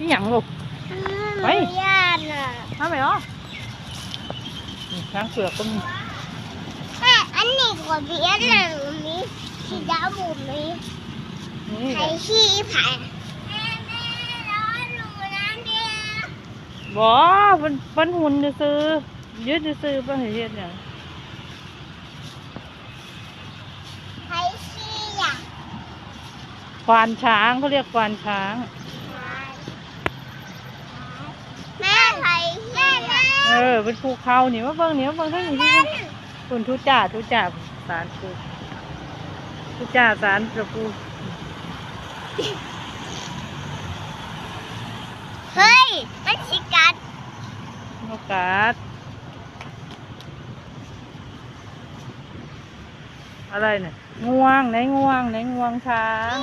นี่หยังลูก ไปไม่ยากอะมาไหมอ๋อนี่ช้างเผือกก็มีแม่อันนี้กว่าเพี้ยนหนึ่งมีสีดำบุ๋มมีนี่ไข่ขี้ไผ่แม่แม่ร้อนหนูนะเดียวบ่มันมันหุ่นจะซื้อๆยืดจะซื้อๆป่ะเฮ็ดหยังไข่ขี้อะควานช้างเขาเรียกควานช้าง แม่ไข่แม่แม่ เป็นภูเขานี่มาเบิ่งนี่มาเบิ่งเท่านี้ที่คุณทุจ่าทุจ่าสารปูทุจ่าสารตะปูเฮ้ยมันชิกัดโอกาสอะไรเนี่ยง่วงไหนง่วงไหนง่วงช้าง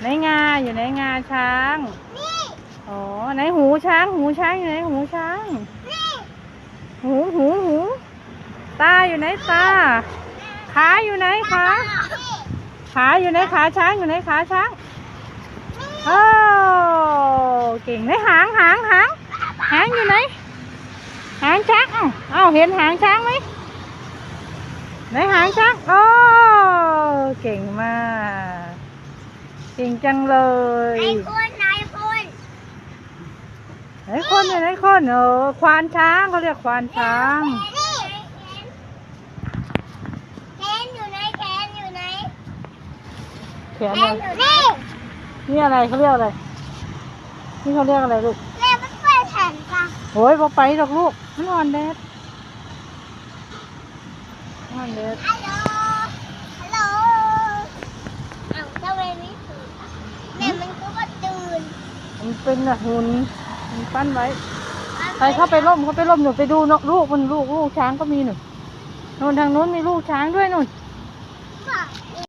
ไหนงาอยู่ไหนงาช้างอ๋อไหนหูช้าง หูช้างอยู่ไหนหูช้าง หูหูหูตาอยู่ไหนตา ขาอยู่ไหนขาขาอยู่ไหนขาช้างอยู่ไหนขาช้างโอ้เก่งไหนหางหางหางหางอยู่ไหนหางช้างเอ้าเอ้าเห็นหางช้างไหมไหนหางช้างโอ้เก่งมาก เก่งจังเลย ไหนคนอยู่ไหนคนเออควานช้างเขาเรียกควานช้างแขนอยู่ไหนแขนอยู่ไหนแขนแขอะนไรอยู่นี่นี่อะไรเขาเรียกอะไรนี่เขาเรียกอะไรลูกแม่มันเปิดแผ่นค่ะโอ้ยพอไปหรอกลูกมันอ่อนแดดอ่อนแดดฮัลโหลฮัลโหลอ้าวทำไมไม่ตื่นอะแม่มันก็มาตื่นมันเป็นหุ่น มัปั้นไว้ใครเข้าไปร่มเข้าไปร่มหนูไปดูนกลูกมันลูกลูกช้างก็มีหนูโนนทางโน้นมีลูกช้างด้วยหนู